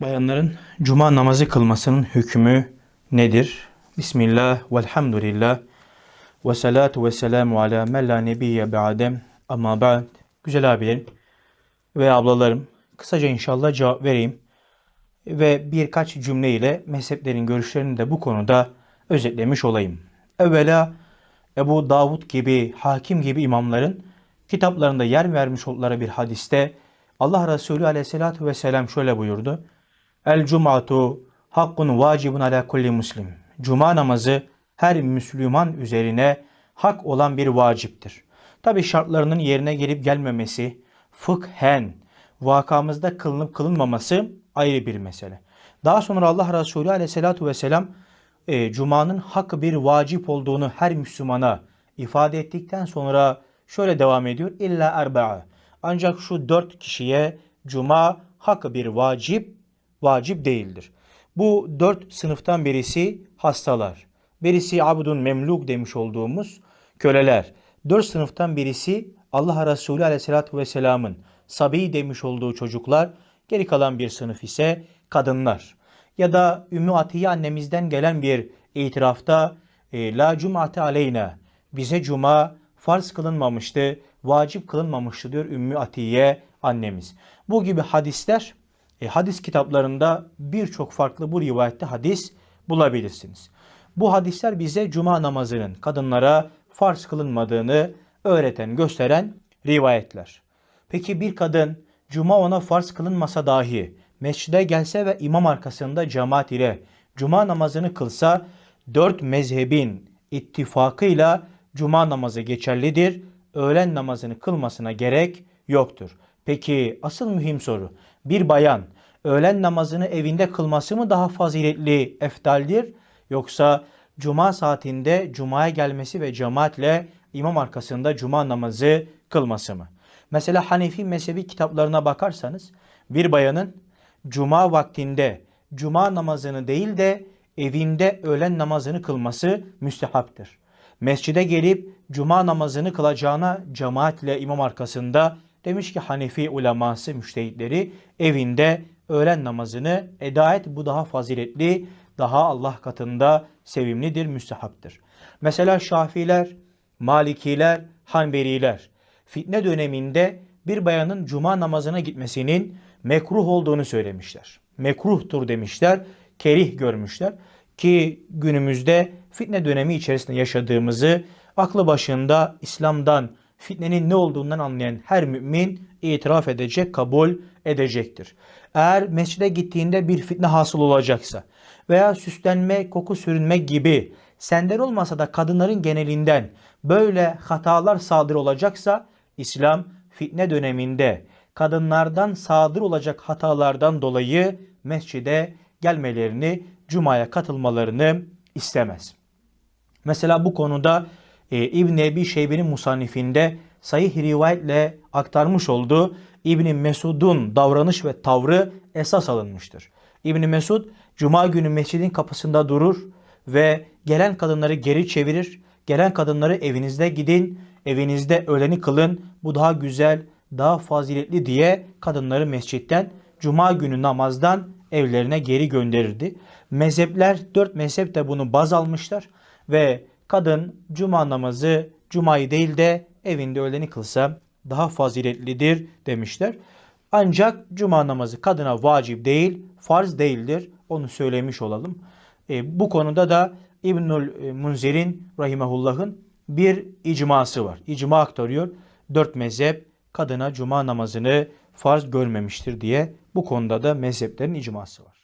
Bayanların cuma namazı kılmasının hükmü nedir? Bismillah, velhamdülillah, ve salatu ve selamu ala men la nebiyye ba'dem, ama ba'd. Güzel abilerim ve ablalarım, kısaca inşallah cevap vereyim ve birkaç cümleyle mezheplerin görüşlerini de bu konuda özetlemiş olayım. Evvela Ebu Davud gibi, Hakim gibi imamların kitaplarında yer vermiş oldukları bir hadiste Allah Resulü aleyhissalatü vesselam şöyle buyurdu. El cum'atu hakkun vacibun ala kulli muslim. Cuma namazı her Müslüman üzerine hak olan bir vaciptir. Tabi şartlarının yerine gelip gelmemesi, fıkhen, vakamızda kılınıp kılınmaması ayrı bir mesele. Daha sonra Allah Resulü aleyhissalatu vesselam e, Cuma'nın hak bir vacip olduğunu her Müslümana ifade ettikten sonra şöyle devam ediyor. İlla erba'a. Ancak şu dört kişiye Cuma hak bir vacip, vacip değildir. Bu dört sınıftan birisi hastalar. Birisi abdun memluk demiş olduğumuz köleler. Dört sınıftan birisi Allah Resulü aleyhissalatü vesselamın sabi demiş olduğu çocuklar. Geri kalan bir sınıf ise kadınlar. Ya da Ümmü Atiye annemizden gelen bir itirafta e, La cumate aleyna bize cuma farz kılınmamıştı, vacip kılınmamıştı diyor Ümmü Atiye annemiz. Bu gibi hadisler e, hadis kitaplarında birçok farklı bu rivayette hadis bulabilirsiniz. Bu hadisler bize cuma namazının kadınlara farz kılınmadığını öğreten, gösteren rivayetler. Peki bir kadın cuma ona farz kılınmasa dahi mescide gelse ve imam arkasında cemaat ile cuma namazını kılsa dört mezhebin ittifakıyla cuma namazı geçerlidir. Öğlen namazını kılmasına gerek yoktur. Peki asıl mühim soru bir bayan öğlen namazını evinde kılması mı daha faziletli, eftaldir yoksa cuma saatinde cumaya gelmesi ve cemaatle imam arkasında cuma namazı kılması mı? Mesela Hanefi mezhebi kitaplarına bakarsanız bir bayanın cuma vaktinde cuma namazını değil de evinde öğlen namazını kılması müstehaptır. Mescide gelip cuma namazını kılacağına cemaatle imam arkasında demiş ki Hanefi uleması müştehitleri evinde öğlen namazını eda et bu daha faziletli, daha Allah katında sevimlidir, müstehaptır. Mesela Şafiler, Malikiler, Hanbeliler fitne döneminde bir bayanın cuma namazına gitmesinin mekruh olduğunu söylemişler. Mekruhtur demişler, kerih görmüşler ki günümüzde fitne dönemi içerisinde yaşadığımızı aklı başında İslam'dan fitnenin ne olduğundan anlayan her mümin itiraf edecek, kabul edecektir. Eğer mescide gittiğinde bir fitne hasıl olacaksa veya süslenme, koku sürünme gibi senden olmasa da kadınların genelinden böyle hatalar sadır olacaksa İslam fitne döneminde kadınlardan sadır olacak hatalardan dolayı mescide gelmelerini, cumaya katılmalarını istemez. Mesela bu konuda e, İbn Ebi Şeybe'nin musannifinde sahih rivayetle aktarmış olduğu İbn Mesud'un davranış ve tavrı esas alınmıştır. İbn Mesud cuma günü mescidin kapısında durur ve gelen kadınları geri çevirir. Gelen kadınları evinizde gidin, evinizde öğleni kılın. Bu daha güzel, daha faziletli diye kadınları mescitten cuma günü namazdan evlerine geri gönderirdi. Mezhepler, dört mezhep de bunu baz almışlar ve kadın cuma namazı cumayı değil de evinde öğleni kılsa daha faziletlidir demişler. Ancak cuma namazı kadına vacip değil, farz değildir. Onu söylemiş olalım. E, bu konuda da İbnül Munzir'in rahimehullah'ın bir icması var. İcma aktarıyor. Dört mezhep kadına cuma namazını farz görmemiştir diye bu konuda da mezheplerin icması var.